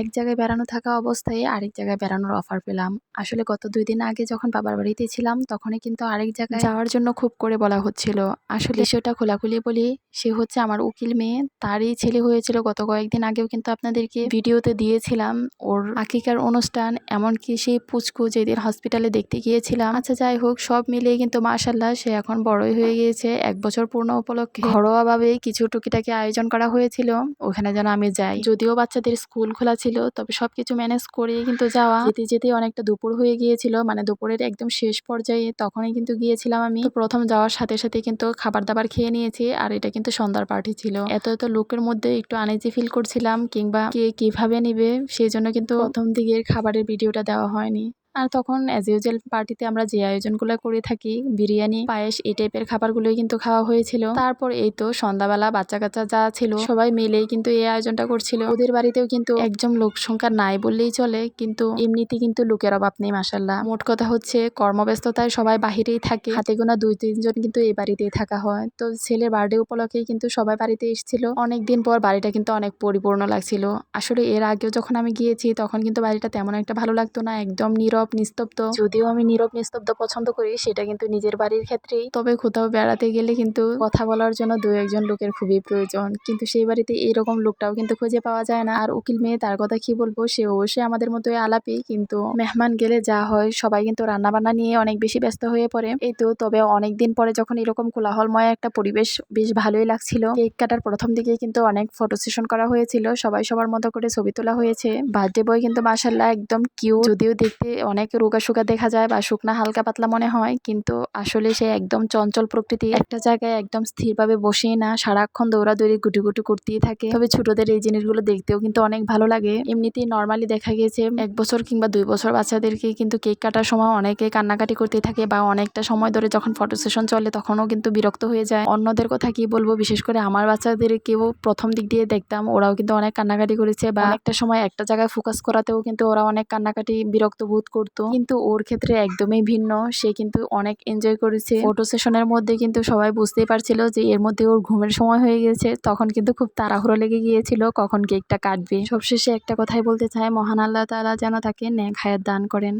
এক জায়গায় বেড়ানো থাকা অবস্থায় আরেক জায়গায় বেড়ানোর অফার পেলাম। আসলে গত দুই দিন আগে যখন বাবার বাড়িতে ছিলাম, তখনই কিন্তু আরেক জায়গায় যাওয়ার জন্য খুব করে বলা হচ্ছিল। আসলে সেটা খোলাখুলি বলি, সে হচ্ছে আমার উকিল মেয়ে। তারই ছেলে হয়েছিল গত কয়েকদিন আগেও কিন্তু আপনাদেরকে ভিডিওতে দিয়েছিলাম। ওর আকিকার অনুষ্ঠান, এমনকি সেই পুচকু যেদিন হসপিটালে দেখতে গিয়েছিলাম। আচ্ছা যাই হোক, সব মিলিয়ে কিন্তু মাশাল্লাহ সে এখন বড়ই হয়ে গিয়েছে। এক বছর পূর্ণ উপলক্ষে ঘরোয়াভাবে কিছু টুকিটাকি আয়োজন করা হয়েছিল। ওখানে যেন আমি যাই। যদিও বাচ্চাদের স্কুল খোলা ছিল। তবে সব কিছু ম্যানেজ করে কিন্তু যাওয়া। যেতে যেতে অনেকটা দুপুর হয়ে গিয়েছিল। মানে দুপুরের একদম শেষ পর্যায়ে তখনই কিন্তু গিয়েছিলাম আমি। প্রথম যাওয়ার সাথে সাথে কিন্তু খাবার দাবার খেয়ে নিয়েছি। আর এটা কিন্তু সন্ধ্যার পার্টি ছিল। এত এত লোকের মধ্যে একটু আনেজি ফিল করছিলাম। কিংবা কে কীভাবে নিবে, সেই জন্য কিন্তু প্রথম দিকের খাবারের ভিডিওটা দেওয়া হয়নি। আর তখন অ্যাজ ইউজুয়াল পার্টিতে আমরা যে আয়োজনগুলো করে থাকি, বিরিয়ানি, পায়েস, এই টাইপের খাবারগুলোই কিন্তু খাওয়া হয়েছিল। তারপর এই তো সন্ধ্যাবেলা বাচ্চা কাচ্চা যা ছিল, সবাই মিলেই কিন্তু এই আয়োজনটা করছিল। ওদের বাড়িতেও কিন্তু একজন লোক সংখ্যা নাই বললেই চলে, কিন্তু এমনিতে কিন্তু লোকের অভাব নেই মাসাল্লাহ মোট কথা হচ্ছে কর্মব্যস্ততায় সবাই বাহিরেই থাকে। হাতে গোনা দুই তিনজন কিন্তু এই বাড়িতেই থাকা হয়। তো ছেলের বার্থডে উপলক্ষেই কিন্তু সবাই বাড়িতে এসেছিল। অনেকদিন পর বাড়িটা কিন্তু অনেক পরিপূর্ণ লাগছিল। আসলে এর আগেও যখন আমি গিয়েছি, তখন কিন্তু বাড়িটা তেমন একটা ভালো লাগতো না, একদম নীরব নিস্তব্ধ। যদিও আমি নীরব, নিস্তব্ধ পছন্দ করি, সেটা কিন্তু নিজের বাড়ির ক্ষেত্রেই। তবে কোথাও বেড়াতে গেলে কিন্তু কথা বলার জন্য দু একজন লোকের খুবই প্রয়োজন। কিন্তু সেই বাড়িতে এইরকম লোকটাও কিন্তু খুঁজে পাওয়া যায় না। আর উকিল মেয়ে তার কথা কি বলব, সে অবশ্যই আমাদের মতোই আলাপি। কিন্তু মেহমান গেলে যা হয়, সবাই কিন্তু রান্না বান্না নিয়ে অনেক বেশি ব্যস্ত হয়ে পড়ে। এই তো, তবে অনেকদিন পরে যখন এরকম কোলাহলময় একটা পরিবেশ বেশ ভালোই লাগছিল, কেক কাটার প্রথম দিকে কিন্তু অনেক ফটো সেশন করা হয়েছিল। সবাই সবার মতো করে ছবি তোলা হয়েছে। বার্থডে বয় কিন্তু মাসাল্লাহ একদম কিউ যদিও দেখতে অনেক রোগা সুগা দেখা যায় বা শুকনা হালকা পাতলা মনে হয় কিন্তু আসলে সে একদম চঞ্চল প্রকৃতি একটা জায়গায় একদম স্থিরভাবে বসেই না সারাক্ষণ দৌড়াদৌড়ি গুটি গুটি করতেই থাকে। তবে ছোটদের এই জিনিসগুলো দেখতেও কিন্তু অনেক ভালো লাগে। এমনিতেই নর্মালি দেখা গেছে এক বছর কিংবা দুই বছর বাচ্চাদেরকে কিন্তু কেক কাটার সময় অনেকে কান্নাকাটি করতে থাকে বা অনেকটা সময় ধরে যখন ফটো সেশন চলে তখনও কিন্তু বিরক্ত হয়ে যায়। অন্যদের কথা কি বলব বিশেষ করে আমার বাচ্চাদেরকেও প্রথম দিক দিয়ে দেখতাম ওরাও কিন্তু অনেক কান্নাকাটি করেছে বা একটা সময় একটা জায়গায় ফোকাস করাতেও কিন্তু ওরা অনেক কান্নাকাটি বিরক্ত বোধ করতো। কিন্তু ওর ক্ষেত্রে একদমই ভিন্ন। সে কিন্তু অনেক এনজয় করেছে। ফটো সেশনের মধ্যে কিন্তু সবাই বুঝতেই পারছিল যে এর মধ্যে ওর ঘুমের সময় হয়ে গেছে। তখন কিন্তু খুব তাড়াহুড়ো লেগে গিয়েছিল কখন কেকটা কাটবে। সবশেষে একটা কথাই বলতে চায় মহান আল্লাহ তালা যেন তাকে ন্যাক হায়াত দান করেন।